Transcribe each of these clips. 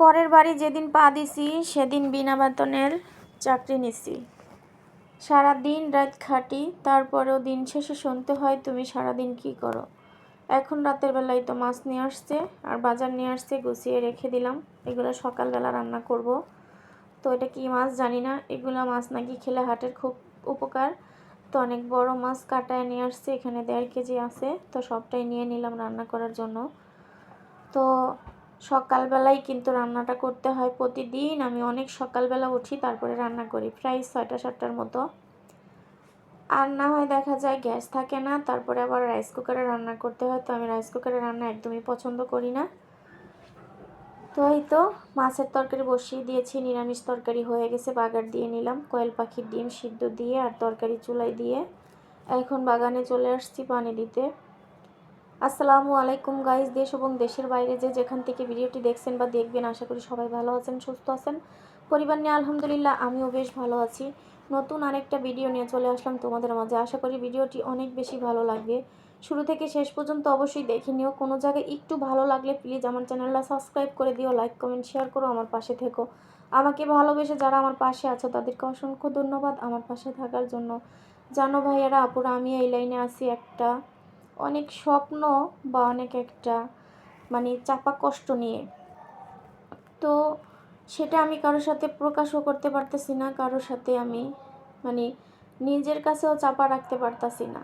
পরের বাড়ি যেদিন পা দিছি, সেদিন বিনা বেতনের চাকরি নিছি। সারাদিন রাত খাটি, তারপরেও দিন শেষে শুনতে হয়, তুমি সারাদিন কি করো? এখন রাতের বেলায় তো মাছ নিয়ে আসছে, আর বাজার নিয়ে আসছে, গুছিয়ে রেখে দিলাম। এগুলো সকালবেলা রান্না করব। তো এটা কি মাছ জানি না, এগুলো মাছ নাকি খেলে হাটের খুব উপকার। তো অনেক বড় মাছ কাটায় নিয়ে আসছে, এখানে দেড় কেজি আছে, তো সবটাই নিয়ে নিলাম রান্না করার জন্য। তো সকালবেলায় কিন্তু রান্নাটা করতে হয় প্রতিদিন। আমি অনেক সকালবেলা উঠি, তারপরে রান্না করি প্রায় ছয়টা, সাতটার মতো। আর না হয় দেখা যায় গ্যাস থাকে না, তারপরে আবার রাইস কুকারে রান্না করতে হয়। তো আমি রাইস কুকারে রান্না একদমই পছন্দ করি না। তো এই তো, মাছের তরকারি বসিয়ে দিয়েছি, নিরামিষ তরকারি হয়ে গেছে, বাগার দিয়ে নিলাম। কয়েল পাখির ডিম সিদ্ধ দিয়ে আর তরকারি চুলাই দিয়ে। এখন বাগানে চলে আসছি পানি দিতে। আসসালামু আলাইকুম গাইজ দেশ এবং দেশের বাইরে যে যেখান থেকে ভিডিওটি দেখছেন বা দেখবেন, আশা করি সবাই ভালো আছেন, সুস্থ আছেন। পরিবার নিয়ে আলহামদুলিল্লাহ আমিও বেশ ভালো আছি। নতুন আরেকটা ভিডিও নিয়ে চলে আসলাম তোমাদের মাঝে। আশা করি ভিডিওটি অনেক বেশি ভালো লাগবে। শুরু থেকে শেষ পর্যন্ত অবশ্যই দেখে নিও। কোনো জায়গায় একটু ভালো লাগলে প্লিজ আমার চ্যানেলটা সাবস্ক্রাইব করে দিও লাইক কমেন্ট শেয়ার করো আমার পাশে থেকো। আমাকে ভালোবেসে যারা আমার পাশে আছো, তাদেরকে অসংখ্য ধন্যবাদ আমার পাশে থাকার জন্য। জানো ভাইয়ারা, আপুরা, আমি এই লাইনে আছি একটা অনেক স্বপ্ন বা অনেক একটা মানে চাপা কষ্ট নিয়ে। তো সেটা আমি কারোর সাথে প্রকাশও করতে পারতেছি না, কারোর সাথে আমি মানে নিজের কাছেও চাপা রাখতে পারতাছি না।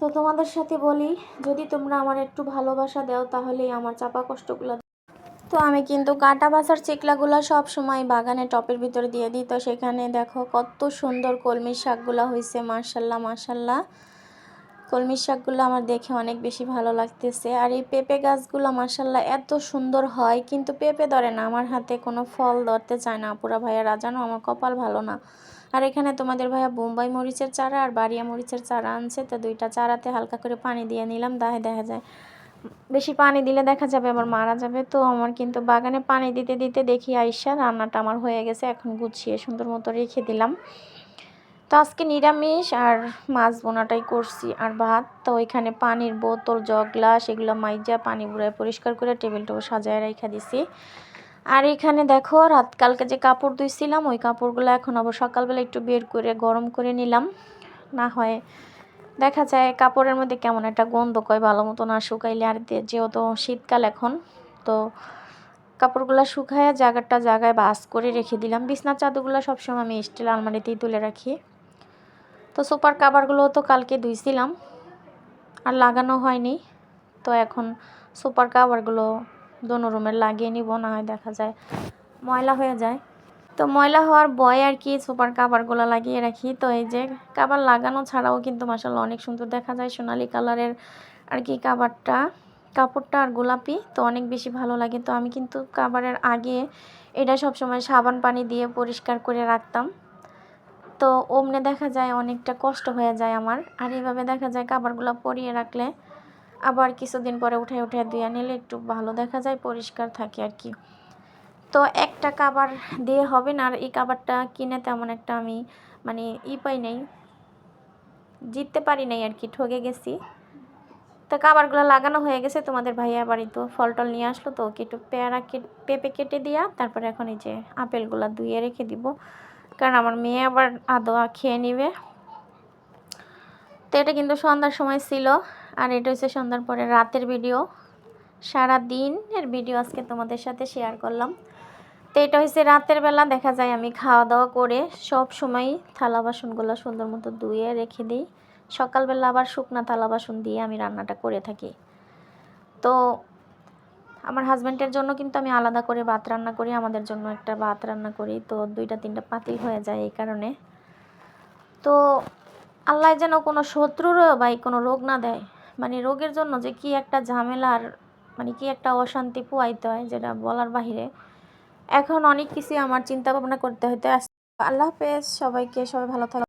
তো তোমাদের সাথে বলি, যদি তোমরা আমার একটু ভালোবাসা দাও তাহলেই আমার চাপা কষ্টগুলো তো আমি কিন্তু কাটা বাসার চিকলাগুলো সব সময় বাগানে টপের ভিতরে দিয়ে দিই। তো সেখানে দেখো কত সুন্দর কলমির শাকগুলো হয়েছে মার্শাল্লাহ মার্শাল্লাহ কলমি শাকগুলো আমার দেখে অনেক বেশি ভালো লাগতেছে। আর এই পেঁপে গাছগুলো মার্শাল্লাহ এত সুন্দর হয়, কিন্তু পেঁপে ধরে না, আমার হাতে কোনো ফল ধরতে চায় না। পুরা ভাইয়া জানো আমার কপাল ভালো না। আর এখানে তোমাদের ভাইয়া বোম্বাই মরিচের চারা আর বাড়িয়া মরিচের চারা আনছে, তো দুইটা চারাতে হালকা করে পানি দিয়ে নিলাম, দাহে দেখা যায়। বেশি পানি দিলে দেখা যাবে আবার মারা যাবে। তো আমার কিন্তু বাগানে পানি দিতে দিতে দেখি আইসা, রান্নাটা আমার হয়ে গেছে, এখন গুছিয়ে সুন্দর মতো রেখে দিলাম। তো আজকে নিরামিষ আর মাছ বোনাটাই করছি আর ভাত। তো ওইখানে পানির বোতল, জগ, গ্লাস এগুলো মাইজা পানি বুড়ায় পরিষ্কার করে টেবিলটাও সাজায় রেখে দিছি। আর এখানে দেখো, রাত কালকে যে কাপড় ধুইছিলাম, ওই কাপড়গুলো এখন আবার সকালবেলা একটু বের করে গরম করে নিলাম। না হয় দেখা যায় কাপড়ের মধ্যে কেমন একটা গন্ধ কয়, ভালো মতো না শুকাইলে। আর যেহেতু শীতকাল এখন, তো কাপড়গুলো শুকায় জায়গাটা জায়গায় বাস করে রেখে দিলাম। বিছনার চাদরগুলো সবসময় আমি স্টিল আলমারিতেই তুলে রাখি। তো সুপার কাভারগুলো তো কালকে ধুইছিলাম, আর লাগানো হয়নি। তো এখন সুপার কাভারগুলো দোনো রুমের লাগিয়ে নিব, না হয় দেখা যায় ময়লা হয়ে যায়। তো ময়লা হওয়ার বয় আর কি সুপার কাভারগুলো লাগিয়ে রাখি। তো এই যে কাভার লাগানো ছাড়াও কিন্তু মাসাল্লাহ অনেক সুন্দর দেখা যায় সোনালি কালারের আর কি কাভারটা কাপড়টা আর গোলাপি, তো অনেক বেশি ভালো লাগে। তো আমি কিন্তু কাভারের আগে এটা সবসময় সাবান পানি দিয়ে পরিষ্কার করে রাখতাম। তো অমনে দেখা যায় অনেকটা কষ্ট হয়ে যায় আমার। আর এইভাবে দেখা যায় কাবারগুলো পরিয়ে রাখলে আবার কিছুদিন পরে উঠে উঠে দিয়ে নিলে একটু ভালো দেখা যায়, পরিষ্কার থাকে আর কি। তো একটা কাবার দিয়ে হবে না, আর এই কাবারটা কিনে তেমন একটা আমি মানে ই পাই নাই, জিততে পারি নাই আর কি ঠকে গেছি। তো কাবারগুলো লাগানো হয়ে গেছে, তোমাদের ভাইয়া বাড়ি তো ফল টল নিয়ে আসলো, তো ওকে একটু পেয়ারা পেঁপে কেটে দিয়া, তারপরে এখন এই যে আপেলগুলো ধুয়ে রেখে দিব। কারণ আমার মেয়ে আবার আদোয়া খেয়ে নিবে। তো এটা কিন্তু সন্ধ্যার সময় ছিল, আর এটা হচ্ছে সন্ধ্যার পরে রাতের ভিডিও। সারা দিনের ভিডিও আজকে তোমাদের সাথে শেয়ার করলাম। তো এটা হচ্ছে রাতের বেলা, দেখা যায় আমি খাওয়া দাওয়া করে সব সময় থালা বাসনগুলো সুন্দর মতো ধুয়ে রেখে দিই। সকালবেলা আবার শুকনা থালা বাসন দিয়ে আমি রান্নাটা করে থাকি। তো আমার হাজব্যান্ডের জন্য কিন্তু আমি আলাদা করে ভাত রান্না করি, আমাদের জন্য একটা ভাত রান্না করি। তো দুইটা তিনটা পাতিল হয়ে যায় এই কারণে। তো আল্লাহ যেন কোনো শত্রুরও বা কোনো রোগ না দেয়। মানে রোগের জন্য যে কি একটা ঝামেলার মানে কি একটা অশান্তি পোয়াইতে হয় যেটা বলার বাহিরে। এখন অনেক কিছুই আমার চিন্তা ভাবনা করতে হইতে আল্লাহ হাফেজ, সবাইকে সবাই ভালো থাকবে